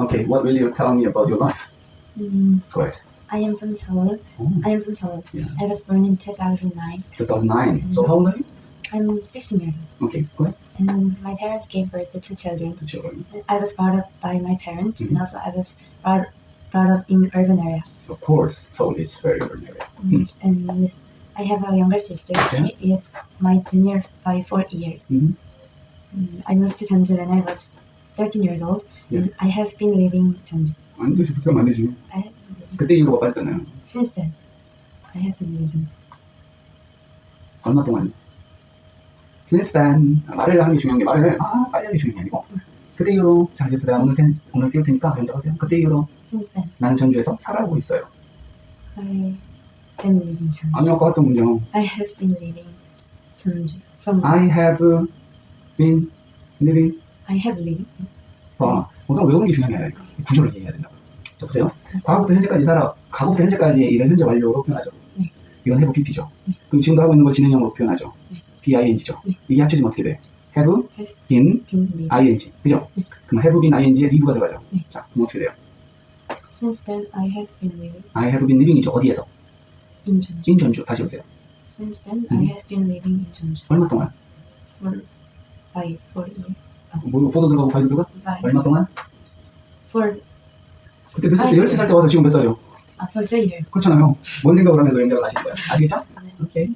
Okay, what will you tell me about your life? Mm, Go ahead. I am from Seoul. Oh, I am from Seoul. Yeah. I was born in 2009. 2009. So how old are you? I'm 16 years old. Okay, go ahead. And my parents gave birth to two children. The children. I was brought up by my parents, and Mhm. also I was brought, brought up in urban area. Of course, Seoul is very urban area. Mm, And I have a younger sister. She is my junior by four years. Mhm. Mm, I moved to Jeonju when I was 13 years old. And I have been living Jeonju. 안 되지, 그렇게 하면 안 되지. I have been living, 그때 이후로 빠졌잖아요. since then, I have been living Jeonju. 얼마 동안? Since then. 말을 하는 게 중요한 게 말을 아, 빨리 하는 게 중요한 게 아니고. 그때 이후로, 자, 이제 내가 오늘 생, 오늘 띄울 테니까 연락하세요. 그때 이후로 Since then, 나는 전주에서 살아오고 있어요. I am living Jeonju. 아니, 아까 같은 문장. I have been living Jeonju. From I have been living I have living. 봐. 보통 외우는 게 중요한 게 아니라 구조를 이해해야 된다고. 자, 보세요. 과거부터 현재까지 살아. 과거부터 현재까지의 일을 현재 완료로 표현하죠. 네. 이건 have PP죠. 네. 그럼 지금도 하고 있는 걸 진행형으로 표현하죠. 네. BING죠. 네. 이게 합쳐지면 어떻게 돼? have been been ing. 그죠? 네. 그럼 have been ing에 live가 들어가죠. 네. 자, 그럼 어떻게 돼요? Since then, I have been living I have been living이죠. 어디에서? in 전주. 다시 보세요. Since then, 음. I have been living in Jeonju 얼마 동안? for by four years. 뭐, fo도 들어가고 five도 들어가? By 얼마 동안? for 그때 몇 살 때? 아이고. 13살 때 와서 지금 몇 살이요? uh, for three years. 그렇잖아요. 뭔 생각을 하면서 연락을 하시는 거야. 아시겠죠? 네. 오케이.